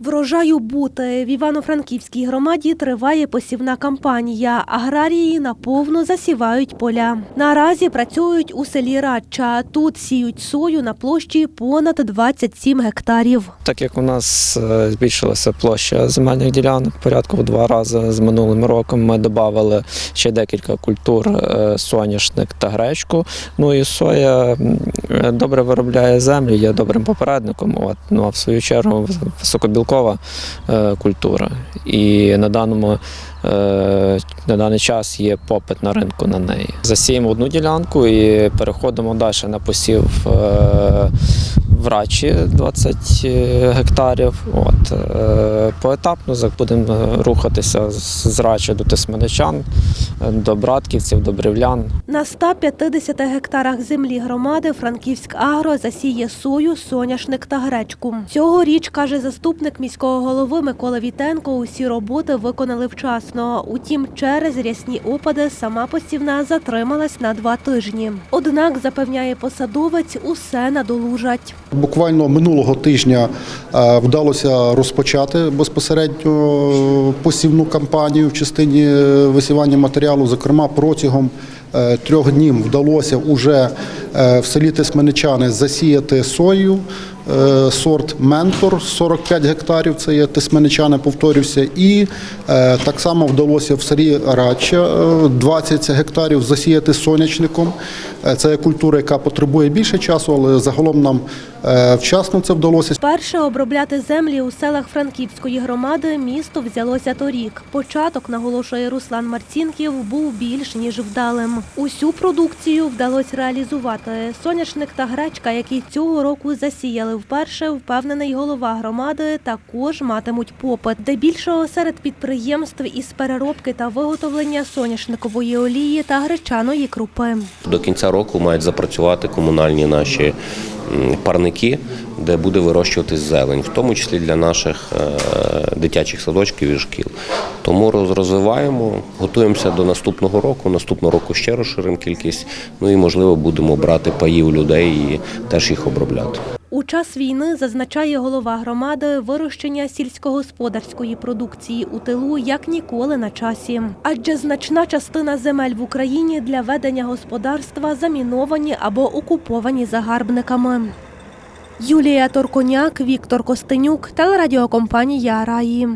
Врожаю бути в Івано-Франківській громаді триває посівна кампанія. Аграрії наповно засівають поля. Наразі працюють у селі Радча. Тут сіють сою на площі понад 27 гектарів. Так як у нас е, збільшилася площа земельних ділянок порядку в два рази з минулим роком, ми додали ще декілька культур е, соняшник та гречку. Ну і соя е, добре виробляє землю, є добрим попередником. От, ну а в свою чергу високобілкова е, культура. І на даному е, на даний час є попит на ринку на неї. Засіємо одну ділянку і переходимо далі на посів е, в Рачі 20 гектарів. От, е, поетапно будемо е, рухатися з Рачі до Тисменичан, е, до Братківців, до Брівлян. На 150 гектарах землі громади Франківськ Агро засіє сою, соняшник та гречку. Цьогоріч, каже заступник міського голови Микола Вітенко, усі роботи виконали вчасно. Утім, через рясні опади сама посівна затрималась на два тижні. Однак, запевняє посадовець, усе надолужать. Буквально минулого тижня е, вдалося розпочати безпосередньо посівну кампанію в частині е, висівання матеріалу. Зокрема, протягом е, трьох днів вдалося уже е, в селі Тисменичани засіяти сою. е, Сорт Ментор 45 гектарів, це є Тисменичани, повторюся, і е, так само вдалося в селі Радча е, 20 гектарів засіяти сонячником. Е, Це культура, яка потребує більше часу, але загалом нам е, вчасно це вдалося. Перше обробляти землі у селах Франківської громади місто взялося торік. Початок, наголошує Руслан Марцінків, був більш ніж вдалим. Усю продукцію вдалося реалізувати. Соняшник та гречка, які цього року засіяли вперше, впевнений голова громади, також матимуть попит. Де більшого серед підприємств із переробки та виготовлення соняшникової олії та гречаної крупи. До кінця року мають запрацювати комунальні наші парники, де буде вирощуватись зелень, в тому числі для наших е, дитячих садочків і шкіл. Тому роз- розвиваємо, готуємося до наступного року. Наступного року ще розширимо кількість. Ну і можливо будемо брати паї у людей і теж їх обробляти. У час війни зазначає голова громади вирощення сільськогосподарської продукції у тилу як ніколи на часі. Адже значна частина земель в Україні для ведення господарства заміновані або окуповані загарбниками. Юлія Торконяк, Віктор Костенюк, телерадіокомпанія Раї.